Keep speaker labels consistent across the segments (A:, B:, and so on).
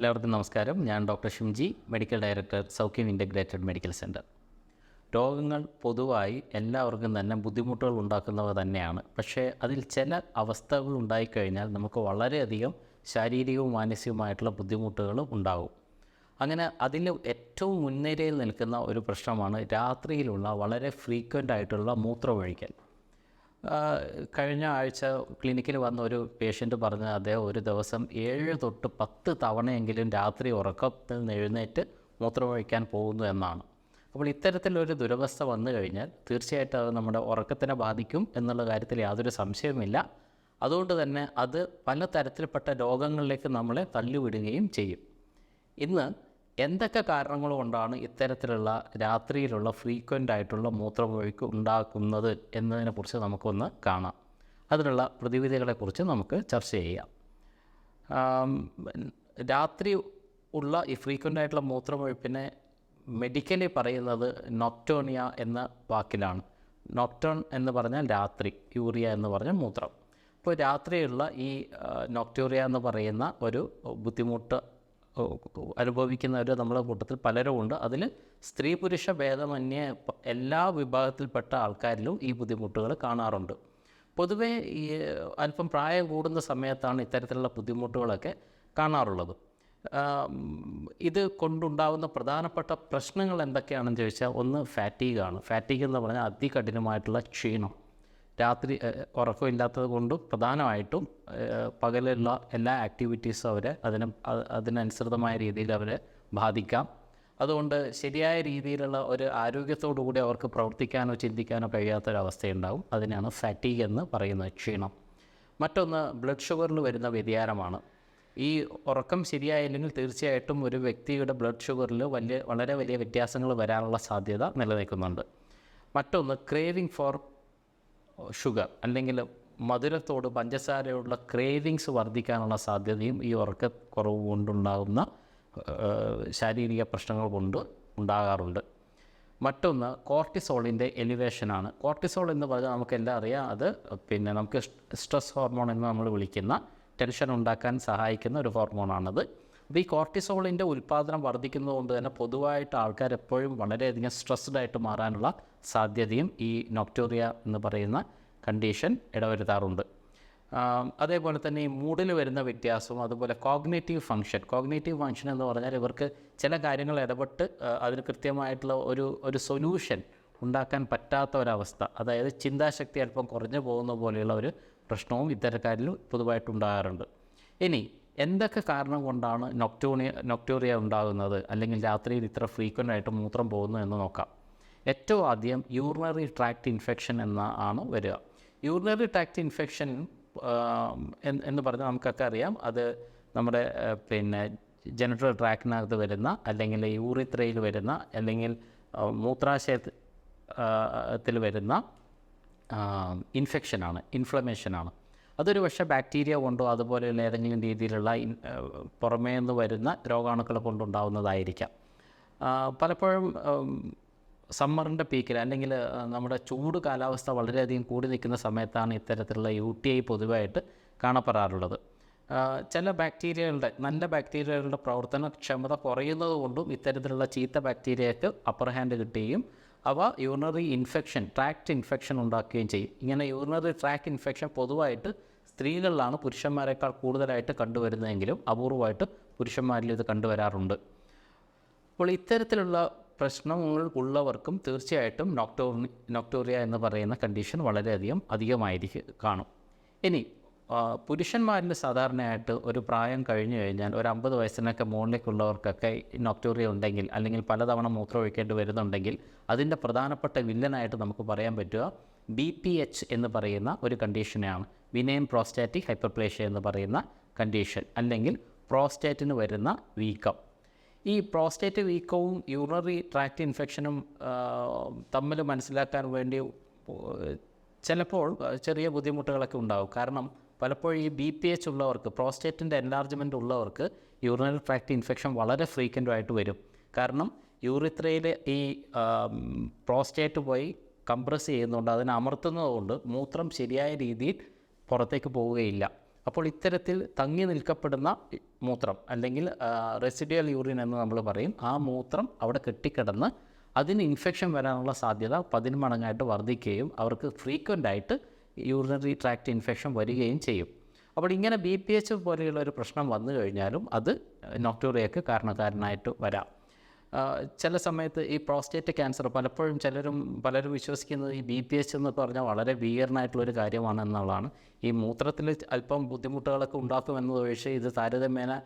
A: എല്ലാവർക്കും നമസ്കാരം. ഞാൻ doctor Shimji medical director Saukhyam integrated medical centre രോഗങ്ങൾ പൊതുവായി എല്ലാവർക്കും തന്നെ ബുദ്ധിമുട്ടുകൾ ഉണ്ടാക്കുന്നവ തന്നെയാണ്. പക്ഷേ അതിൽ ചില അവസ്ഥകൾ ഉണ്ടായിക്കഴിഞ്ഞാൽ നമുക്ക് വളരെയധികം ശാരീരികവും മാനസികവുമായിട്ടുള്ള ബുദ്ധിമുട്ടുകളും ഉണ്ടാകും അങ്ങനെ അതിൽ ഏറ്റവും മുൻനിരയിൽ നിൽക്കുന്ന ഒരു പ്രശ്നമാണ് രാത്രിയിലുള്ള വളരെ ഫ്രീക്വന്റ് ആയിട്ടുള്ള മൂത്രമൊഴിക്കൽ. കഴിഞ്ഞ ആഴ്ച ക്ലിനിക്കിൽ വന്ന ഒരു പേഷ്യന്റ് പറഞ്ഞ അദ്ദേഹം ഒരു ദിവസം ഏഴ് തൊട്ട് പത്ത് തവണയെങ്കിലും രാത്രി ഉറക്കത്തിൽ നിന്ന് എഴുന്നേറ്റ് മൂത്രമൊഴിക്കാൻ പോകുന്നു എന്നാണ്. അപ്പോൾ ഇത്തരത്തിലൊരു ദുരവസ്ഥ വന്നു കഴിഞ്ഞാൽ തീർച്ചയായിട്ടും അത് നമ്മുടെ ഉറക്കത്തിനെ ബാധിക്കും എന്നുള്ള കാര്യത്തിൽ യാതൊരു സംശയവുമില്ല. അതുകൊണ്ട് തന്നെ അത് പല തരത്തിൽപ്പെട്ട രോഗങ്ങളിലേക്ക് നമ്മളെ തള്ളിവിടുകയും ചെയ്യും. ഇന്ന് എന്തൊക്കെ കാരണങ്ങൾ കൊണ്ടാണ് ഇത്തരത്തിലുള്ള രാത്രിയിലുള്ള ഫ്രീക്വന്റ് ആയിട്ടുള്ള മൂത്രമൊഴിക്ക് ഉണ്ടാക്കുന്നത് എന്നതിനെക്കുറിച്ച് നമുക്കൊന്ന് കാണാം. അതിനുള്ള പ്രതിവിധികളെക്കുറിച്ച് നമുക്ക് ചർച്ച ചെയ്യാം. രാത്രി ഉള്ള ഈ ഫ്രീക്വന്റ് ആയിട്ടുള്ള മൂത്രമൊഴുപ്പിനെ മെഡിക്കലി പറയുന്നത് നൊക്ടോണിയ എന്ന വാക്കിലാണ്. നൊക്ടോൺ എന്ന് പറഞ്ഞാൽ രാത്രി യൂറിയ എന്ന് പറഞ്ഞാൽ മൂത്രം. അപ്പോൾ രാത്രിയുള്ള ഈ നൊക്ടോറിയ എന്ന് പറയുന്ന ഒരു ബുദ്ധിമുട്ട് അനുഭവിക്കുന്നവർ നമ്മുടെ കൂട്ടത്തിൽ പലരും ഉണ്ട്. അതിൽ സ്ത്രീ പുരുഷ ഭേദമന്യേ എല്ലാ വിഭാഗത്തിൽപ്പെട്ട ആൾക്കാരിലും ഈ ബുദ്ധിമുട്ടുകൾ കാണാറുണ്ട്. പൊതുവേ ഈ അല്പം പ്രായം കൂടുന്ന സമയത്താണ് ഇത്തരത്തിലുള്ള ബുദ്ധിമുട്ടുകളൊക്കെ കാണാറുള്ളത്. ഇത് കൊണ്ടുണ്ടാകുന്ന പ്രധാനപ്പെട്ട പ്രശ്നങ്ങൾ എന്തൊക്കെയാണെന്ന് ചോദിച്ചാൽ ഒന്ന് ഫാറ്റീഗാണ്. ഫാറ്റീഗ് എന്ന് പറഞ്ഞാൽ അതികഠിനമായിട്ടുള്ള ക്ഷീണം. രാത്രി ഉറക്കം ഉറക്കമില്ലാത്തത് കൊണ്ടും പ്രധാനമായിട്ടും പകലുള്ള എല്ലാ ആക്ടിവിറ്റീസും അവരെ അതിന് അതിനനുസൃതമായ രീതിയിൽ അവരെ ബാധിക്കാം. അതുകൊണ്ട് ശരിയായ രീതിയിലുള്ള ഒരു ആരോഗ്യത്തോടു കൂടി അവർക്ക് പ്രവർത്തിക്കാനോ ചിന്തിക്കാനോ കഴിയാത്തൊരവസ്ഥയുണ്ടാവും. അതിനാണ് ഫാറ്റീഗ് എന്ന് പറയുന്ന ക്ഷീണം. മറ്റൊന്ന് ബ്ലഡ് ഷുഗറിൽ വരുന്ന വ്യതിയാനമാണ്. ഈ ഉറക്കം ശരിയായില്ലെങ്കിൽ തീർച്ചയായിട്ടും ഒരു വ്യക്തിയുടെ ബ്ലഡ് ഷുഗറിൽ വലിയ വളരെ വലിയ വ്യത്യാസങ്ങൾ വരാനുള്ള സാധ്യത നിലനിൽക്കുന്നുണ്ട്. മറ്റൊന്ന് ക്രേവിങ് ഫോർ ഷുഗർ അല്ലെങ്കിൽ മധുരത്തോട് പഞ്ചസാരയോടുള്ള ക്രേവിങ്സ് വർദ്ധിക്കാനുള്ള സാധ്യതയും ഈ ഉറക്കക്കുറവ് കൊണ്ടുണ്ടാകുന്ന ശാരീരിക പ്രശ്നങ്ങൾ കൊണ്ട് ഉണ്ടാകാറുണ്ട്. മറ്റൊന്ന് കോർട്ടിസോളിന്റെ എലിവേഷനാണ്. കോർട്ടിസോൾ എന്ന് പറഞ്ഞാൽ നമുക്കെല്ലാം അറിയാം അത് പിന്നെ നമുക്ക് സ്ട്രെസ് ഹോർമോൺ എന്ന് നമ്മൾ വിളിക്കുന്ന ടെൻഷൻ ഉണ്ടാക്കാൻ സഹായിക്കുന്ന ഒരു ഹോർമോണാണത്. അപ്പോൾ ഈ കോർട്ടിസോളിന്റെ ഉൽപ്പാദനം വർദ്ധിക്കുന്നത് കൊണ്ട് തന്നെ പൊതുവായിട്ട് ആൾക്കാർ എപ്പോഴും വളരെയധികം സ്ട്രെസ്ഡ് ആയിട്ട് മാറാനുള്ള സാധ്യതയും ഈ നോക്ടോറിയ എന്ന് പറയുന്ന കണ്ടീഷൻ ഇടവരുത്താറുണ്ട്. അതേപോലെ തന്നെ ഈ മൂഡിൽ വരുന്ന വ്യത്യാസവും അതുപോലെ കോഗ്നേറ്റീവ് ഫങ്ഷൻ കോഗ്നേറ്റീവ് ഫങ്ഷൻ എന്ന് പറഞ്ഞാൽ ഇവർക്ക് ചില കാര്യങ്ങൾ ഇടപെട്ട് അതിന് കൃത്യമായിട്ടുള്ള ഒരു ഒരു സൊല്യൂഷൻ ഉണ്ടാക്കാൻ പറ്റാത്ത ഒരവസ്ഥ അതായത് ചിന്താശക്തി അല്പം കുറഞ്ഞു പോകുന്ന പോലെയുള്ള ഒരു പ്രശ്നവും ഇത്തരക്കാരിൽ പൊതുവായിട്ടുണ്ടാകാറുണ്ട് ഇനി എന്തൊക്കെ കാരണം കൊണ്ടാണ് നൊക്ടോണിയ നൊക്ടോറിയ ഉണ്ടാകുന്നത്? അല്ലെങ്കിൽ രാത്രിയിൽ ഇത്ര ഫ്രീക്വന്റ് ആയിട്ട് മൂത്രം പോകുന്നു എന്ന് നോക്കാം. ഏറ്റവും ആദ്യം യൂറിനറി ട്രാക്ട് ഇൻഫെക്ഷൻ എന്ന ആണ് വരിക. യൂറിനറി ട്രാക്ട് ഇൻഫെക്ഷൻ എന്ന് പറഞ്ഞാൽ നമുക്കൊക്കെ അറിയാം. അത് നമ്മുടെ പിന്നെ ജനറൽ ട്രാക്കിനകത്ത് വരുന്ന അല്ലെങ്കിൽ യൂറിത്രയിൽ വരുന്ന അല്ലെങ്കിൽ മൂത്രാശയത്തിൽ വരുന്ന ഇൻഫെക്ഷനാണ് ഇൻഫ്ലമേഷനാണ് അതൊരു പക്ഷേ ബാക്ടീരിയ കൊണ്ടോ അതുപോലെയുള്ള ഏതെങ്കിലും രീതിയിലുള്ള പുറമേ നിന്ന് വരുന്ന രോഗാണുക്കളെ കൊണ്ടുണ്ടാവുന്നതായിരിക്കാം. പലപ്പോഴും സമ്മറിന്റെ പീക്കിൽ അല്ലെങ്കിൽ നമ്മുടെ ചൂട് കാലാവസ്ഥ വളരെയധികം കൂടി നിൽക്കുന്ന സമയത്താണ് ഇത്തരത്തിലുള്ള യു ടി ഐ പൊതുവായിട്ട് കാണപ്പെടാറുള്ളത്. ചില ബാക്ടീരിയകളുടെ നല്ല ബാക്ടീരിയകളുടെ പ്രവർത്തനക്ഷമത കുറയുന്നത് കൊണ്ടും ഇത്തരത്തിലുള്ള ചീത്ത ബാക്ടീരിയക്ക് അപ്പർ ഹാൻഡ് കിട്ടുകയും അവ യൂറിനറി ഇൻഫെക്ഷൻ ട്രാക്ട് ഇൻഫെക്ഷൻ ഉണ്ടാക്കുകയും ചെയ്യും. ഇങ്ങനെ യൂറിനറി ട്രാക്ട് ഇൻഫെക്ഷൻ പൊതുവായിട്ട് സ്ത്രീകളിലാണ് പുരുഷന്മാരെക്കാൾ കൂടുതലായിട്ട് കണ്ടുവരുന്നതെങ്കിലും അപൂർവമായിട്ട് പുരുഷന്മാരിൽ ഇത് കണ്ടുവരാറുണ്ട്. അപ്പോൾ ഇത്തരത്തിലുള്ള പ്രശ്നങ്ങൾ ഉള്ളവർക്കും തീർച്ചയായിട്ടും നോക്ടോറി നോക്ടോറിയ എന്ന് പറയുന്ന കണ്ടീഷൻ വളരെയധികം അധികമായിരിക്കും കാണും. ഇനി പുരുഷന്മാരിൽ സാധാരണയായിട്ട് ഒരു പ്രായം കഴിഞ്ഞു കഴിഞ്ഞാൽ ഒരു അമ്പത് വയസ്സിനൊക്കെ മുകളിലേക്കുള്ളവർക്കൊക്കെ നോക്ടോറിയ ഉണ്ടെങ്കിൽ അല്ലെങ്കിൽ പലതവണ മൂത്രം ഒഴിക്കേണ്ടി വരുന്നുണ്ടെങ്കിൽ അതിന്റെ പ്രധാനപ്പെട്ട വില്ലനായിട്ട് നമുക്ക് പറയാൻ പറ്റുക ബി പി എച്ച് എന്ന് പറയുന്ന ഒരു കണ്ടീഷനെയാണ് വിനയം പ്രോസ്റ്റാറ്റിക് ഹൈപ്പർപ്ലേഷ്യ എന്ന് പറയുന്ന കണ്ടീഷൻ അല്ലെങ്കിൽ പ്രോസ്റ്റേറ്റിന് വരുന്ന വീക്കം. ഈ പ്രോസ്റ്റേറ്റ് വീക്കവും യൂറിനറി ട്രാക്ട് ഇൻഫെക്ഷനും തമ്മിൽ മനസ്സിലാക്കാൻ വേണ്ടി ചിലപ്പോൾ ചെറിയ ബുദ്ധിമുട്ടുകളൊക്കെ ഉണ്ടാകും കാരണം പലപ്പോഴും ഈ ബി പി എച്ച് ഉള്ളവർക്ക് പ്രോസ്റ്റേറ്റിന്റെ എൻലാർജ്മെന്റ് ഉള്ളവർക്ക് യൂറിനറി ട്രാക്ട് ഇൻഫെക്ഷൻ വളരെ ഫ്രീക്വന്റ് ആയിട്ട് വരും. കാരണം യൂറിത്രയിൽ ഈ പ്രോസ്റ്റേറ്റ് പോയി കംപ്രസ് ചെയ്യുന്നതുകൊണ്ട് അതിനെ അമർത്തുന്നതുകൊണ്ട് മൂത്രം ശരിയായ രീതിയിൽ പുറത്തേക്ക് പോവുകയില്ല. അപ്പോൾ ഇത്തരത്തിൽ തങ്ങി നിൽക്കപ്പെടുന്ന മൂത്രം അല്ലെങ്കിൽ റെസിഡിയൽ യൂറിൻ എന്ന് നമ്മൾ പറയും ആ മൂത്രം അവിടെ കെട്ടിക്കിടന്ന് അതിന് ഇൻഫെക്ഷൻ വരാനുള്ള സാധ്യത പതിന്മടങ്ങായിട്ട് വർദ്ധിക്കുകയും അവർക്ക് ഫ്രീക്വന്റ് ആയിട്ട് യൂറിനറി ട്രാക്റ്റ് ഇൻഫെക്ഷൻ വരികയും ചെയ്യും. അപ്പോൾ ഇങ്ങനെ ബി പി എച്ച് പോലെയുള്ള ഒരു പ്രശ്നം വന്നു കഴിഞ്ഞാലും അത് നോക്ടോറിയക്ക് കാരണക്കാരനായിട്ട് വരാം. ചില സമയത്ത് ഈ പ്രോസ്റ്റേറ്റ് ക്യാൻസർ പലപ്പോഴും ചിലരും പലരും വിശ്വസിക്കുന്നത് ഈ ബി പി എച്ച് എന്ന് പറഞ്ഞാൽ വളരെ ഭീകരനായിട്ടുള്ളൊരു കാര്യമാണ് എന്നുള്ളതാണ്. ഈ മൂത്രത്തിൽ അല്പം ബുദ്ധിമുട്ടുകളൊക്കെ ഉണ്ടാക്കുമെന്നത് ഒഴിച്ച് ഇത് താരതമ്യേന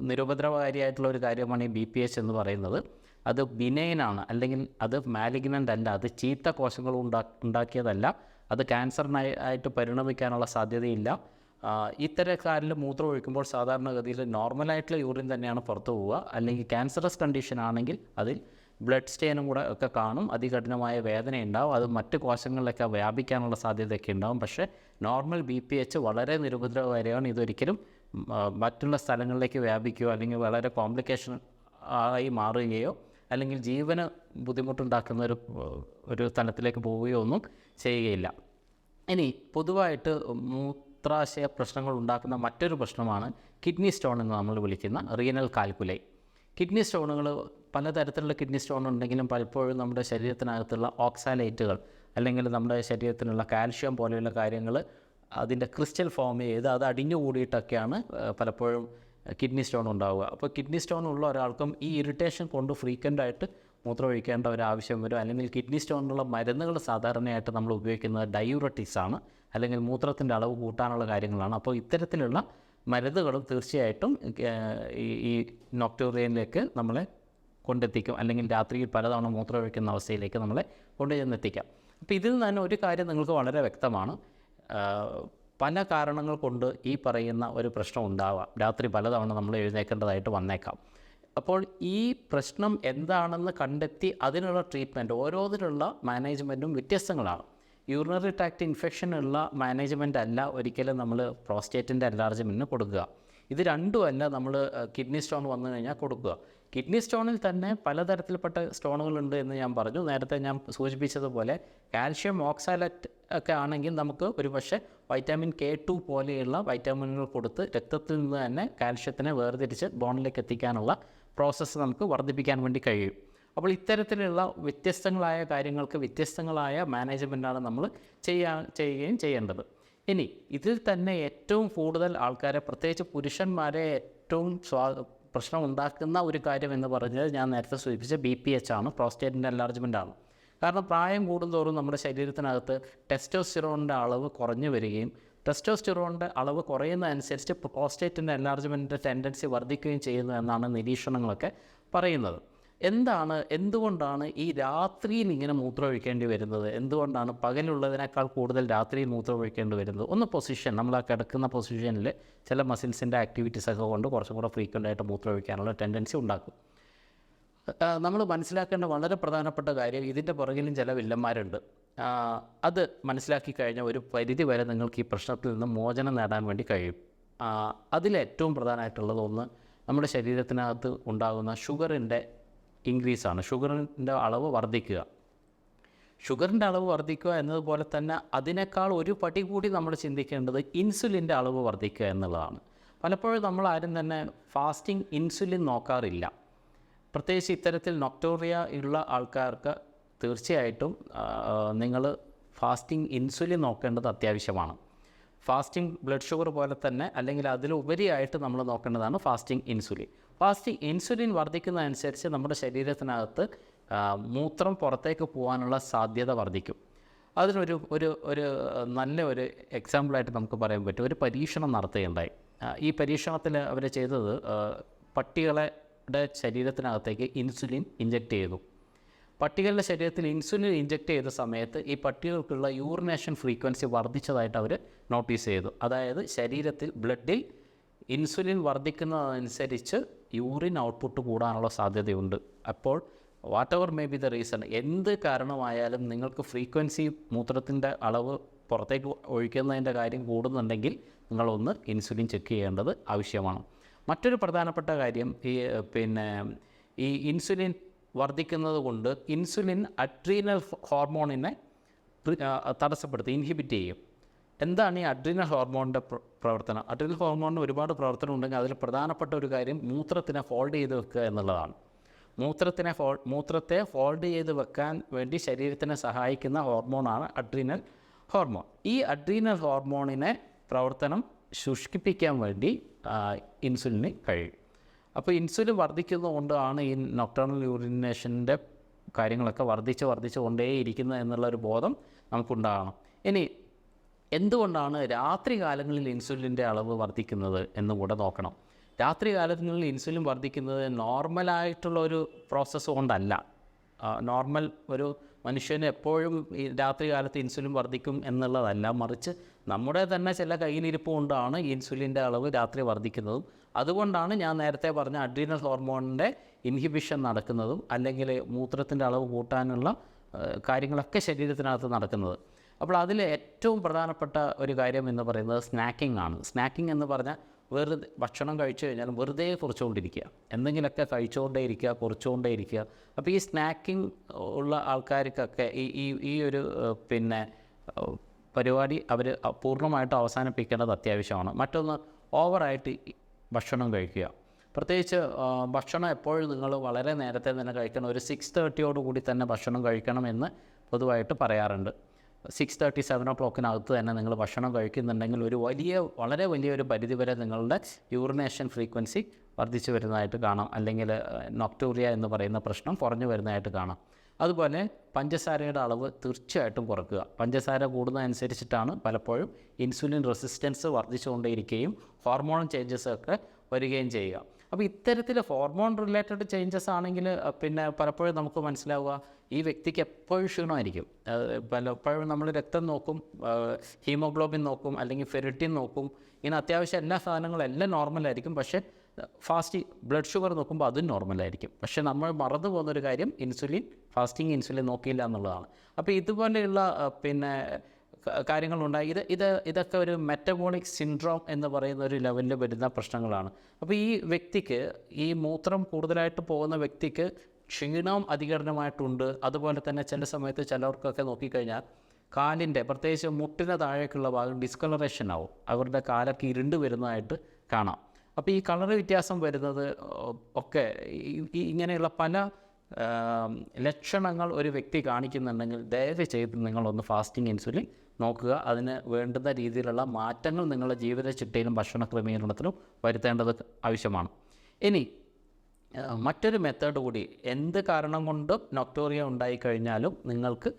A: നിരുപദ്രവകാരിയായിട്ടുള്ള ഒരു കാര്യമാണ് ഈ ബി പി എച്ച് എന്ന് പറയുന്നത്. അത് ബിനൈനാണ് അല്ലെങ്കിൽ അത് മാലിഗ്നന്റ് അല്ല. അത് ചീത്ത കോശങ്ങൾ ഉണ്ടാ ഉണ്ടാക്കിയതല്ല. അത് ക്യാൻസറിനായി ആയിട്ട് പരിണമിക്കാനുള്ള സാധ്യതയില്ല. ഇത്തരക്കാരിൽ മൂത്രം ഒഴിക്കുമ്പോൾ സാധാരണഗതിയിൽ നോർമലായിട്ടുള്ള യൂറിൻ തന്നെയാണ് പുറത്തു പോവുക. അല്ലെങ്കിൽ ക്യാൻസറസ് കണ്ടീഷൻ ആണെങ്കിൽ അതിൽ ബ്ലഡ് സ്റ്റെയിനും കൂടെ ഒക്കെ കാണും. അതികഠിനമായ വേദന ഉണ്ടാവും. അത് മറ്റ് കോശങ്ങളിലൊക്കെ വ്യാപിക്കാനുള്ള സാധ്യതയൊക്കെ ഉണ്ടാവും. പക്ഷേ നോർമൽ ബി പി എച്ച് വളരെ നിരുപദ്രവകാരിയാണ് ഇതൊരിക്കലും മറ്റുള്ള സ്ഥലങ്ങളിലേക്ക് വ്യാപിക്കുകയോ അല്ലെങ്കിൽ വളരെ കോംപ്ലിക്കേഷൻ ആയി മാറുകയോ അല്ലെങ്കിൽ ജീവന് ബുദ്ധിമുട്ടുണ്ടാക്കുന്ന ഒരു ഒരു സ്ഥലത്തിലേക്ക് പോവുകയോ ഒന്നും ചെയ്യുകയില്ല. ഇനി പൊതുവായിട്ട് മൂത്രാശയ പ്രശ്നങ്ങൾ ഉണ്ടാക്കുന്ന മറ്റൊരു പ്രശ്നമാണ് കിഡ്നി സ്റ്റോൺ എന്ന് നമ്മൾ വിളിക്കുന്ന റീനൽ കാൽക്കുലൈ കിഡ്നി സ്റ്റോണുകൾ പലതരത്തിലുള്ള കിഡ്നി സ്റ്റോൺ ഉണ്ടെങ്കിലും പലപ്പോഴും നമ്മുടെ ശരീരത്തിനകത്തുള്ള ഓക്സാലൈറ്റുകൾ അല്ലെങ്കിൽ നമ്മുടെ ശരീരത്തിനുള്ള കാൽഷ്യം പോലെയുള്ള കാര്യങ്ങൾ അതിന്റെ ക്രിസ്റ്റൽ ഫോം ചെയ്ത് അത് അടിഞ്ഞു കൂടിയിട്ടൊക്കെയാണ് പലപ്പോഴും കിഡ്നി സ്റ്റോൺ ഉണ്ടാവുക. അപ്പോൾ കിഡ്നി സ്റ്റോൺ ഉള്ള ഒരാൾക്കും ഈ ഇറിറ്റേഷൻ കൊണ്ട് ഫ്രീക്വന്റ് ആയിട്ട് മൂത്രം ഒഴിക്കേണ്ട ഒരു ആവശ്യം വരും. അല്ലെങ്കിൽ കിഡ്നി സ്റ്റോണിനുള്ള മരുന്നുകൾ സാധാരണയായിട്ട് നമ്മൾ ഉപയോഗിക്കുന്നത് ഡയൂറട്ടിക്സ് ആണ് അല്ലെങ്കിൽ മൂത്രത്തിന്റെ അളവ് കൂട്ടാനുള്ള കാര്യങ്ങളാണ്. അപ്പോൾ ഇത്തരത്തിലുള്ള മരുന്നുകളും തീർച്ചയായിട്ടും ഈ നോക്ടോറിയനിലേക്ക് നമ്മളെ കൊണ്ടെത്തിക്കും. അല്ലെങ്കിൽ രാത്രിയിൽ പലതവണ മൂത്രം ഒഴിക്കുന്ന അവസ്ഥയിലേക്ക് നമ്മളെ കൊണ്ടുചെന്നെത്തിക്കാം. അപ്പോൾ ഇതിൽ നിന്ന് തന്നെ ഒരു കാര്യം നിങ്ങൾക്ക് വളരെ വ്യക്തമാണ്. പല കാരണങ്ങൾ കൊണ്ട് ഈ പറയുന്ന ഒരു പ്രശ്നം ഉണ്ടാവാം. രാത്രി പലതവണ നമ്മൾ എഴുന്നേക്കേണ്ടതായിട്ട് വന്നേക്കാം. അപ്പോൾ ഈ പ്രശ്നം എന്താണെന്ന് കണ്ടെത്തി അതിനുള്ള ട്രീറ്റ്മെന്റ് ഓരോന്നിനുള്ള മാനേജ്മെന്റും വ്യത്യസ്തങ്ങളാണ്. യൂറിനറി ട്രാക്ട് ഇൻഫെക്ഷൻ ഉള്ള മാനേജ്മെന്റ് അല്ല ഒരിക്കലും നമ്മൾ പ്രോസ്റ്റേറ്റിന്റെ എൻലാർജ്മെന്റിന് കൊടുക്കുക. ഇത് രണ്ടുമല്ല നമ്മൾ കിഡ്നി സ്റ്റോൺ വന്നു കഴിഞ്ഞാൽ കൊടുക്കുക. കിഡ്നി സ്റ്റോണിൽ തന്നെ പലതരത്തിൽപ്പെട്ട സ്റ്റോണുകളുണ്ട് എന്ന് ഞാൻ പറഞ്ഞു. നേരത്തെ ഞാൻ സൂചിപ്പിച്ചതുപോലെ കാൽഷ്യം ഓക്സാലറ്റ് ഒക്കെ ആണെങ്കിൽ നമുക്ക് ഒരുപക്ഷെ വൈറ്റാമിൻ കെ ടു പോലെയുള്ള വൈറ്റാമിനുകൾ കൊടുത്ത് രക്തത്തിൽ നിന്ന് തന്നെ കാൽഷ്യത്തിനെ വേർതിരിച്ച് ബോണിലേക്ക് എത്തിക്കാനുള്ള പ്രോസസ്സ് നമുക്ക് വർദ്ധിപ്പിക്കാൻ വേണ്ടി കഴിയും. അപ്പോൾ ഇത്തരത്തിലുള്ള വ്യത്യസ്തങ്ങളായ കാര്യങ്ങൾക്ക് വ്യത്യസ്തങ്ങളായ മാനേജ്മെന്റാണ് നമ്മൾ ചെയ്യാ ചെയ്യുകയും ചെയ്യേണ്ടത്. ഇനി ഇതിൽ തന്നെ ഏറ്റവും കൂടുതൽ ആൾക്കാരെ പ്രത്യേകിച്ച് പുരുഷന്മാരെ ഏറ്റവും സ്വാ പ്രശ്നം ഉണ്ടാക്കുന്ന ഒരു കാര്യം എന്ന് പറഞ്ഞത് ഞാൻ നേരത്തെ സൂചിപ്പിച്ച ബി പി എച്ച് ആണ് പ്രോസ്റ്റേറ്റിന്റെ എൻലാർജ്മെന്റ് ആണ്. കാരണം പ്രായം കൂടുന്തോറും നമ്മുടെ ശരീരത്തിനകത്ത് ടെസ്റ്റോസ്റ്റിറോണിന്റെ അളവ് കുറഞ്ഞു വരികയും ടെസ്റ്റോസ്റ്റിറോണിന്റെ അളവ് കുറയുന്നതനുസരിച്ച് പ്രോസ്റ്റേറ്റിന്റെ എൻലാർജ്മെന്റിന്റെ ടെൻഡൻസി വർദ്ധിക്കുകയും ചെയ്യുന്നു എന്നാണ് നിരീക്ഷണങ്ങളൊക്കെ പറയുന്നത്. എന്താണ് എന്തുകൊണ്ടാണ് ഈ രാത്രിയിൽ ഇങ്ങനെ മൂത്രമൊഴിക്കേണ്ടി വരുന്നത്? എന്തുകൊണ്ടാണ് പകലുള്ളതിനേക്കാൾ കൂടുതൽ രാത്രിയിൽ മൂത്രമൊഴിക്കേണ്ടി വരുന്നത്? ഒന്ന് പൊസിഷൻ നമ്മൾ ആ കിടക്കുന്ന പൊസിഷനിൽ ചില മസിൽസിന്റെ ആക്ടിവിറ്റീസ് ഒക്കെ കൊണ്ട് കുറച്ചും കൂടെ ഫ്രീക്വന്റ് ആയിട്ട് മൂത്രമൊഴിക്കാനുള്ള ടെൻഡൻസി ഉണ്ടാക്കും. നമ്മൾ മനസ്സിലാക്കേണ്ട വളരെ പ്രധാനപ്പെട്ട കാര്യം ഇതിന്റെ പുറകിലും ചില വില്ലന്മാരുണ്ട്. അത് മനസ്സിലാക്കി കഴിഞ്ഞാൽ ഒരു പരിധി വരെ നിങ്ങൾക്ക് ഈ പ്രശ്നത്തിൽ നിന്ന് മോചനം നേടാൻ വേണ്ടി കഴിയും. അതിലേറ്റവും പ്രധാനമായിട്ടുള്ളത് ഒന്ന് നമ്മുടെ ശരീരത്തിനകത്ത് ഉണ്ടാകുന്ന ഷുഗറിന്റെ ഇൻക്രീസാണ്. ഷുഗറിന്റെ അളവ് വർദ്ധിക്കുക. ഷുഗറിന്റെ അളവ് വർദ്ധിക്കുക എന്നതുപോലെ തന്നെ അതിനേക്കാൾ ഒരു പടി കൂടി നമ്മൾ ചിന്തിക്കേണ്ടത് ഇൻസുലിന്റെ അളവ് വർദ്ധിക്കുക എന്നുള്ളതാണ്. പലപ്പോഴും നമ്മൾ ആരും തന്നെ ഫാസ്റ്റിംഗ് ഇൻസുലിൻ നോക്കാറില്ല. പ്രത്യേകിച്ച് ഇത്തരത്തിൽ നൊക്ടോറിയ ഉള്ള ആൾക്കാർക്ക് തീർച്ചയായിട്ടും നിങ്ങൾ ഫാസ്റ്റിംഗ് ഇൻസുലിൻ നോക്കേണ്ടത് അത്യാവശ്യമാണ്. ഫാസ്റ്റിംഗ് ബ്ലഡ് ഷുഗർ പോലെ തന്നെ അല്ലെങ്കിൽ അതിലുപരിയായിട്ട് നമ്മൾ നോക്കേണ്ടതാണ് ഫാസ്റ്റിംഗ് ഇൻസുലിൻ ഫാസ്റ്റിംഗ് ഇൻസുലിൻ വർദ്ധിക്കുന്നതനുസരിച്ച് നമ്മുടെ ശരീരത്തിനകത്ത് മൂത്രം പുറത്തേക്ക് പോകാനുള്ള സാധ്യത വർദ്ധിക്കും. അതിനൊരു ഒരു ഒരു നല്ല ഒരു എക്സാമ്പിളായിട്ട് നമുക്ക് പറയാൻ പറ്റും. ഒരു പരീക്ഷണം നടത്തുകയുണ്ടായി. ഈ പരീക്ഷണത്തിൽ അവർ ചെയ്തത് ആ, പട്ടികളുടെ ശരീരത്തിനകത്തേക്ക് ഇൻസുലിൻ ഇഞ്ചക്ട് ചെയ്തു. പട്ടികളുടെ ശരീരത്തിൽ ഇൻസുലിൻ ഇഞ്ചക്ട് ചെയ്ത സമയത്ത് ഈ പട്ടികൾക്കുള്ള യൂറിനേഷൻ ഫ്രീക്വൻസി വർദ്ധിച്ചതായിട്ട് അവർ നോട്ടീസ് ചെയ്തു. അതായത് ശരീരത്തിൽ ബ്ലഡിൽ ഇൻസുലിൻ വർദ്ധിക്കുന്നതനുസരിച്ച് യൂറിൻ ഔട്ട്പുട്ട് കൂടാനുള്ള സാധ്യതയുണ്ട്. അപ്പോൾ whatever may be the reason എന്ത് കാരണമായാലും നിങ്ങൾക്ക് ഫ്രീക്വൻസി മൂത്രത്തിന്റെ അളവ് പുറത്തേക്ക് ഒഴിക്കുന്നതിന്റെ കാര്യം കൂടുന്നുണ്ടെങ്കിൽ നിങ്ങളൊന്ന് ഇൻസുലിൻ ചെക്ക് ചെയ്യേണ്ടത് ആവശ്യമാണ്. മറ്റൊരു പ്രധാനപ്പെട്ട കാര്യം ഈ പിന്നെ ഈ ഇൻസുലിൻ വർദ്ധിക്കുന്നത് കൊണ്ട് ഇൻസുലിൻ അഡ്രീനൽ ഹോർമോണിനെ തടസ്സപ്പെടുത്തി ഇൻഹിബിറ്റ് ചെയ്യും. എന്താണ് ഈ അഡ്രീനൽ ഹോർമോണിന്റെ പ്രവർത്തനം? അഡ്രീനൽ ഹോർമോണിന് ഒരുപാട് പ്രവർത്തനം ഉണ്ടെങ്കിൽ അതിൽ പ്രധാനപ്പെട്ട ഒരു കാര്യം മൂത്രത്തിനെ ഫോൾഡ് ചെയ്ത് വെക്കുക എന്നുള്ളതാണ്. മൂത്രത്തിനെ ഫോൾ മൂത്രത്തെ ഫോൾഡ് ചെയ്ത് വെക്കാൻ വേണ്ടി ശരീരത്തിനെ സഹായിക്കുന്ന ഹോർമോണാണ് അഡ്രീനൽ ഹോർമോൺ. ഈ അഡ്രീനൽ ഹോർമോണിനെ പ്രവർത്തനം ശുഷ്കിപ്പിക്കാൻ വേണ്ടി ഇൻസുലിന് കഴിയും. അപ്പോൾ ഇൻസുലിൻ വർദ്ധിക്കുന്നതുകൊണ്ടാണ് ഈ നൊക്ടേണൽ യൂറിനേഷന്റെ കാര്യങ്ങളൊക്കെ വർദ്ധിച്ച് വർദ്ധിച്ച് കൊണ്ടേയിരിക്കുന്നത് എന്നുള്ളൊരു ബോധം നമുക്കുണ്ടാകണം. ഇനി എന്തുകൊണ്ടാണ് രാത്രി കാലങ്ങളിൽ ഇൻസുലിന്റെ അളവ് വർദ്ധിക്കുന്നത് എന്ന് കൂടെ നോക്കണം. രാത്രി കാലങ്ങളിൽ ഇൻസുലിൻ വർദ്ധിക്കുന്നത് നോർമലായിട്ടുള്ള ഒരു പ്രോസസ്സ് കൊണ്ടല്ല. നോർമൽ ഒരു മനുഷ്യന് എപ്പോഴും ഈ രാത്രി കാലത്ത് ഇൻസുലിൻ വർദ്ധിക്കും എന്നുള്ളതല്ല. മറിച്ച് നമ്മുടെ തന്നെ ചില കയ്യിലിരിപ്പ് കൊണ്ടാണ് ഇൻസുലിന്റെ അളവ് രാത്രി വർദ്ധിക്കുന്നതും. അതുകൊണ്ടാണ് ഞാൻ നേരത്തെ പറഞ്ഞ അഡ്രീനൽ ഹോർമോണിന്റെ ഇൻഹിബിഷൻ നടക്കുന്നതും അല്ലെങ്കിൽ മൂത്രത്തിന്റെ അളവ് കൂട്ടാനുള്ള കാര്യങ്ങളൊക്കെ ശരീരത്തിനകത്ത് നടക്കുന്നത്. അപ്പോൾ അതിൽ ഏറ്റവും പ്രധാനപ്പെട്ട ഒരു കാര്യം എന്ന് പറയുന്നത് സ്നാക്കിംഗ് ആണ്. സ്നാക്കിംഗ് എന്ന് പറഞ്ഞാൽ വെറുതെ ഭക്ഷണം കഴിച്ചു കഴിഞ്ഞാൽ വെറുതെ കുറച്ചുകൊണ്ടിരിക്കുക. എന്തെങ്കിലുമൊക്കെ കഴിച്ചുകൊണ്ടേ ഇരിക്കുക കുറച്ചുകൊണ്ടേ ഇരിക്കുക അപ്പോൾ ഈ സ്നാക്കിംഗ് ഉള്ള ആൾക്കാർക്കൊക്കെ ഈ ഈ ഈ ഒരു പിന്നെ പരിപാടി അവർ പൂർണമായിട്ട് അവസാനിപ്പിക്കേണ്ടത് അത്യാവശ്യമാണ്. മറ്റൊന്ന് ഓവറായിട്ട് ഭക്ഷണം കഴിക്കുക. പ്രത്യേകിച്ച് ഭക്ഷണം എപ്പോഴും നിങ്ങൾ വളരെ നേരത്തെ തന്നെ കഴിക്കണം. ഒരു സിക്സ് തേർട്ടിയോടുകൂടി തന്നെ ഭക്ഷണം കഴിക്കണം എന്ന് പൊതുവായിട്ട് പറയാറുണ്ട്. സിക്സ് തേർട്ടി സെവൻ ഒ ക്ലോക്കിനകത്ത് തന്നെ നിങ്ങൾ ഭക്ഷണം കഴിക്കുന്നുണ്ടെങ്കിൽ ഒരു വലിയ വളരെ വലിയൊരു പരിധിവരെ നിങ്ങളുടെ യൂറിനേഷൻ ഫ്രീക്വൻസി വർദ്ധിച്ചു വരുന്നതായിട്ട് കാണാം. അല്ലെങ്കിൽ നൊക്ടൂറിയ എന്ന് പറയുന്ന പ്രശ്നം കുറഞ്ഞു വരുന്നതായിട്ട് കാണാം. അതുപോലെ പഞ്ചസാരയുടെ അളവ് തീർച്ചയായിട്ടും കുറയ്ക്കുക പഞ്ചസാര കൂടുന്നതനുസരിച്ചിട്ടാണ് പലപ്പോഴും ഇൻസുലിൻ റെസിസ്റ്റൻസ് വർദ്ധിച്ചുകൊണ്ടേയിരിക്കുകയും ഹോർമോൺ ചേഞ്ചസ് ഒക്കെ വരികയും ചെയ്യുക. അപ്പോൾ ഇത്തരത്തിൽ ഹോർമോൺ റിലേറ്റഡ് ചേഞ്ചസ് ആണെങ്കിൽ പിന്നെ പലപ്പോഴും നമുക്ക് മനസ്സിലാവുക ഈ വ്യക്തിക്ക് എപ്പോഴും ക്ഷീണമായിരിക്കും. പലപ്പോഴും നമ്മൾ രക്തം നോക്കും ഹീമോഗ്ലോബിൻ നോക്കും അല്ലെങ്കിൽ ഫെറിറ്റിൻ നോക്കും. ഇങ്ങനെ അത്യാവശ്യം എല്ലാ സാധനങ്ങളും എല്ലാം നോർമലായിരിക്കും പക്ഷേ ഫാസ്റ്റ് ബ്ലഡ് ഷുഗർ നോക്കുമ്പോൾ അതും നോർമലായിരിക്കും പക്ഷേ നമ്മൾ മറന്നു പോകുന്നൊരു കാര്യം ഇൻസുലിൻ ഫാസ്റ്റിംഗ് ഇൻസുലിൻ നോക്കിയില്ല എന്നുള്ളതാണ്. അപ്പോൾ ഇതുപോലെയുള്ള പിന്നെ കാര്യങ്ങളുണ്ടായി. ഇത് ഇത് ഇതൊക്കെ ഒരു മെറ്റബോളിക് സിൻഡ്രോം എന്ന് പറയുന്ന ഒരു ലെവലിൽ വരുന്ന പ്രശ്നങ്ങളാണ്. അപ്പോൾ ഈ വ്യക്തിക്ക് ഈ മൂത്രം കൂടുതലായിട്ട് പോകുന്ന വ്യക്തിക്ക് ക്ഷീണം അധികരണമായിട്ടുണ്ട് അതുപോലെ തന്നെ ചില സമയത്ത് ചിലർക്കൊക്കെ നോക്കിക്കഴിഞ്ഞാൽ കാലിന്റെ പ്രത്യേകിച്ച് മുട്ടിന് താഴേക്കുള്ള ഭാഗം ഡിസ്കളറേഷൻ ആവും. അവരുടെ കാലൊക്കെ ഇരുണ്ട് വരുന്നതായിട്ട് കാണാം. അപ്പോൾ ഈ കളർ വ്യത്യാസം വരുന്നത് ഒക്കെ ഇങ്ങനെയുള്ള പല ലക്ഷണങ്ങൾ ഒരു വ്യക്തി കാണിക്കുന്നുണ്ടെങ്കിൽ ദയവ് ചെയ്ത് നിങ്ങളൊന്ന് ഫാസ്റ്റിംഗ് ഇൻസുലിൻ നോക്കുക. അതിന് വേണ്ടുന്ന രീതിയിലുള്ള മാറ്റങ്ങൾ നിങ്ങളുടെ ജീവിത ചിട്ടയിലും ഭക്ഷണ ക്രമീകരണത്തിലും വരുത്തേണ്ടത് ആവശ്യമാണ്. ഇനി മറ്റൊരു മെത്തേഡ് കൂടി എന്ത് കാരണം കൊണ്ടും നൊക്ടോറിയ ഉണ്ടായിക്കഴിഞ്ഞാലും നിങ്ങൾക്ക്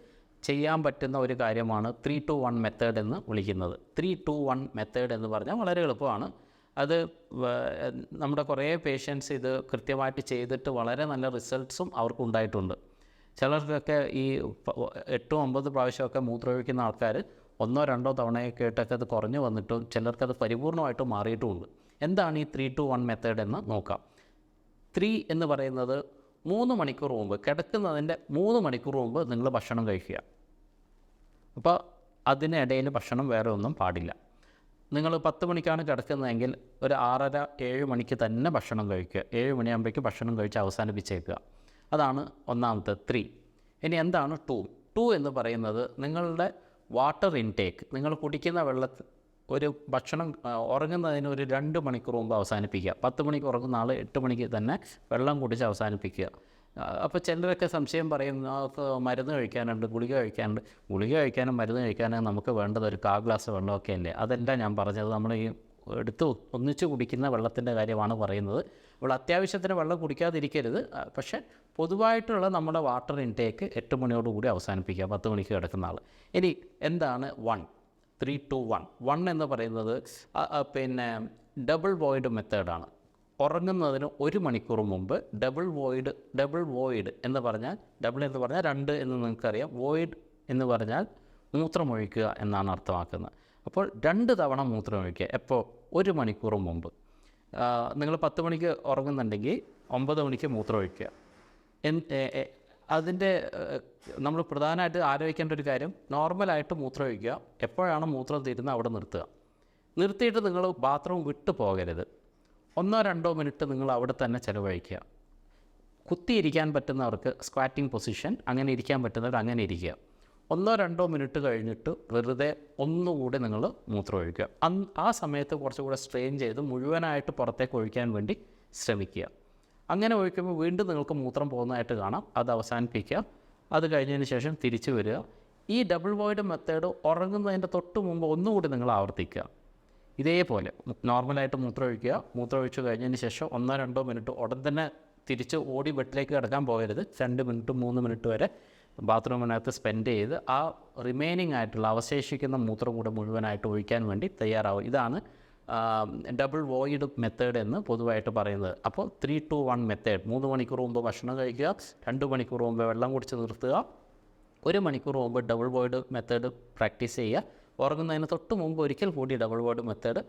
A: ചെയ്യാൻ പറ്റുന്ന ഒരു കാര്യമാണ് ത്രീ ടു വൺ മെത്തേഡ് എന്ന് വിളിക്കുന്നത്. ത്രീ ടു വൺ മെത്തേഡ് എന്ന് പറഞ്ഞാൽ വളരെ എളുപ്പമാണ്. അത് നമ്മുടെ കുറേ പേഷ്യൻസ് ഇത് കൃത്യമായിട്ട് ചെയ്തിട്ട് വളരെ നല്ല റിസൾട്ട്സും അവർക്ക് ഉണ്ടായിട്ടുണ്ട്. ചിലർക്കൊക്കെ ഈ എട്ടും ഒമ്പത് പ്രാവശ്യമൊക്കെ മൂത്രമൊഴിക്കുന്ന ആൾക്കാർ ഒന്നോ രണ്ടോ തവണയൊക്കെ ആയിട്ടൊക്കെ അത് കുറഞ്ഞു വന്നിട്ടും ചിലർക്കത് പരിപൂർണമായിട്ട് മാറിയിട്ടുമുണ്ട്. എന്താണ് ഈ ത്രീ ടു വൺ മെത്തേഡ് എന്ന് നോക്കാം. ത്രീ എന്ന് പറയുന്നത് മൂന്ന് മണിക്കൂർ മുമ്പ് കിടക്കുന്നതിന്റെ മൂന്ന് മണിക്കൂർ മുമ്പ് നിങ്ങൾ ഭക്ഷണം കഴിക്കുക. അപ്പോൾ അതിനിടയിൽ ഭക്ഷണം വേറെ ഒന്നും പാടില്ല. നിങ്ങൾ പത്ത് മണിക്കാണ് കിടക്കുന്നതെങ്കിൽ ഒരു ആറര ഏഴ് മണിക്ക് തന്നെ ഭക്ഷണം കഴിക്കുക. ഏഴ് മണിയാകുമ്പോഴേക്ക് ഭക്ഷണം കഴിച്ച് അവസാനിപ്പിച്ചേക്കുക. അതാണ് ഒന്നാമത്തെ ത്രീ. ഇനി എന്താണ് ടു? ടു എന്ന് പറയുന്നത് നിങ്ങളുടെ വാട്ടർ ഇൻടേക്ക്. നിങ്ങൾ കുടിക്കുന്ന വെള്ളത്തിൽ ഒരു ഭക്ഷണം ഉറങ്ങുന്നതിന് ഒരു രണ്ട് മണിക്കൂർ മുമ്പ് അവസാനിപ്പിക്കുക. പത്ത് മണിക്ക് ഉറങ്ങുന്ന ആൾ എട്ട് മണിക്ക് തന്നെ വെള്ളം കുടിച്ച് അവസാനിപ്പിക്കുക. അപ്പോൾ ചിലരൊക്കെ സംശയം പറയും "നമുക്ക് മരുന്ന് കഴിക്കാനുണ്ട് ഗുളിക കഴിക്കാനുണ്ട്. ഗുളിക കഴിക്കാനും മരുന്ന് കഴിക്കാനും നമുക്ക് വേണ്ടത് ഒരു കാ ഗ്ലാസ് വെള്ളമൊക്കെ അല്ലേ? അതല്ല ഞാൻ പറഞ്ഞത് നമ്മൾ ഈ എടുത്ത് ഒന്നിച്ച് കുടിക്കുന്ന വെള്ളത്തിന്റെ കാര്യമാണ് പറയുന്നത്. അപ്പോൾ അത്യാവശ്യത്തിന് വെള്ളം കുടിക്കാതിരിക്കരുത്. പക്ഷേ പൊതുവായിട്ടുള്ള നമ്മുടെ വാട്ടർ ഇൻടേക്ക് എട്ട് മണിയോടുകൂടി അവസാനിപ്പിക്കുക പത്ത് മണിക്ക് കിടക്കുന്ന ആൾ ഇനി എന്താണ് one? Three two one one എന്ന് പറയുന്നത് പിന്നെ ഡബിൾ വോയിഡ് മെത്തേഡാണ് ഉറങ്ങുന്നതിന് ഒരു മണിക്കൂർ മുമ്പ് ഡബിൾ വോയിഡ് ഡബിൾ വോയിഡ് എന്ന് പറഞ്ഞാൽ ഡബിൾ എന്ന് പറഞ്ഞാൽ രണ്ട് എന്ന് നിങ്ങൾക്കറിയാം. വോയിഡ് എന്ന് പറഞ്ഞാൽ മൂത്രമൊഴിക്കുക എന്നാണ് അർത്ഥമാക്കുന്നത്. അപ്പോൾ രണ്ട് തവണ മൂത്രമൊഴിക്കുക. എപ്പോൾ ഒരു മണിക്കൂർ മുമ്പ്. നിങ്ങൾ പത്ത് മണിക്ക് ഉറങ്ങുന്നുണ്ടെങ്കിൽ ഒമ്പത് മണിക്ക് മൂത്രമൊഴിക്കുക. അതിന്റെ നമ്മൾ പ്രധാനമായിട്ട് ആലോചിക്കേണ്ട ഒരു കാര്യം നോർമലായിട്ട് മൂത്രം ഒഴിക്കുക. എപ്പോഴാണ് മൂത്രം തീരുന്നത് അവിടെ നിർത്തുക. നിർത്തിയിട്ട് നിങ്ങൾ ബാത്റൂം വിട്ടു പോകരുത്. ഒന്നോ രണ്ടോ മിനിറ്റ് നിങ്ങൾ അവിടെ തന്നെ ചിലവഴിക്കുക. കുത്തിയിരിക്കാൻ പറ്റുന്നവർക്ക് സ്ക്വാറ്റിംഗ് പൊസിഷൻ അങ്ങനെ ഇരിക്കാൻ പറ്റുന്നവർ അങ്ങനെ ഇരിക്കുക. ഒന്നോ രണ്ടോ മിനിറ്റ് കഴിഞ്ഞിട്ട് വെറുതെ ഒന്നുകൂടി നിങ്ങൾ മൂത്രം ഒഴിക്കുക. അന്ന് ആ സമയത്ത് കുറച്ചുകൂടെ സ്ട്രെയിൻ ചെയ്ത് മുഴുവനായിട്ട് പുറത്തേക്ക് ഒഴിക്കാൻ വേണ്ടി ശ്രമിക്കുക. അങ്ങനെ ഒഴിക്കുമ്പോൾ വീണ്ടും നിങ്ങൾക്ക് മൂത്രം പോകുന്നതായിട്ട് കാണാം. അത് അവസാനിപ്പിക്കുക. അത് കഴിഞ്ഞതിന് ശേഷം തിരിച്ചു വരിക. ഈ ഡബിൾ വോയിഡ് മെത്തേഡ് ഉറങ്ങുന്നതിന്റെ തൊട്ട് മുമ്പ് ഒന്നുകൂടി നിങ്ങൾ ആവർത്തിക്കുക. ഇതേപോലെ നോർമലായിട്ട് മൂത്രം ഒഴിച്ച് കഴിഞ്ഞതിന് ശേഷം ഒന്നോ രണ്ടോ മിനിറ്റ് ഉടൻ തന്നെ തിരിച്ച് ഓടി ബെഡിലേക്ക് കിടക്കാൻ പോകരുത്. രണ്ട് മിനിറ്റ് മൂന്ന് മിനിറ്റ് വരെ ബാത്റൂമിനകത്ത് സ്പെൻഡ് ചെയ്ത് ആ റിമൈനിങ് ആയിട്ടുള്ള അവശേഷിക്കുന്ന മൂത്രം കൂടെ മുഴുവനായിട്ട് ഒഴിക്കാൻ വേണ്ടി തയ്യാറാവും ഇതാണ് ഡബിൾ വോയിഡ് മെത്തേഡ് എന്ന് പൊതുവായിട്ട് പറയുന്നത്. അപ്പോൾ ത്രീ ടു വൺ മെത്തേഡ് മൂന്ന് മണിക്കൂർ മുമ്പ് ഭക്ഷണം കഴിക്കുക രണ്ട് മണിക്കൂർ മുമ്പ് വെള്ളം കുടിച്ച് നിർത്തുക ഒരു മണിക്കൂർ മുമ്പ് ഡബിൾ വോയിഡ് മെത്തേഡ് പ്രാക്ടീസ് ചെയ്യുക. ഉറങ്ങുന്നതിന് തൊട്ട് മുമ്പ് ഒരിക്കൽ കൂടി ഡബിൾ വോയിഡ് മെത്തേഡ്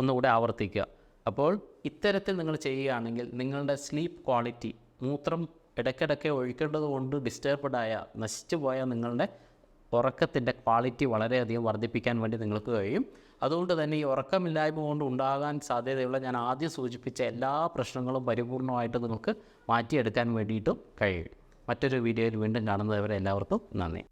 A: ഒന്നുകൂടെ ആവർത്തിക്കുക. അപ്പോൾ ഇത്തരത്തിൽ നിങ്ങൾ ചെയ്യുകയാണെങ്കിൽ നിങ്ങളുടെ സ്ലീപ്പ് ക്വാളിറ്റി മൂത്രം ഇടയ്ക്കിടയ്ക്ക് ഒഴിക്കേണ്ടത് കൊണ്ട് ഡിസ്റ്റർബ്ഡായ നശിച്ചു പോയ നിങ്ങളുടെ ഉറക്കത്തിന്റെ ക്വാളിറ്റി വളരെയധികം വർദ്ധിപ്പിക്കാൻ വേണ്ടി നിങ്ങൾക്ക് കഴിയും. അതുകൊണ്ട് തന്നെ ഈ ഉറക്കമില്ലായ്മ കൊണ്ട് ഉണ്ടാകാൻ സാധ്യതയുള്ള ഞാൻ ആദ്യം സൂചിപ്പിച്ച എല്ലാ പ്രശ്നങ്ങളും പരിപൂർണമായിട്ട് നിങ്ങൾക്ക് മാറ്റിയെടുക്കാൻ വേണ്ടിയിട്ടും കഴിയും. മറ്റൊരു വീഡിയോയിൽ വീണ്ടും കാണുന്നതുവരെ എല്ലാവർക്കും നന്ദി.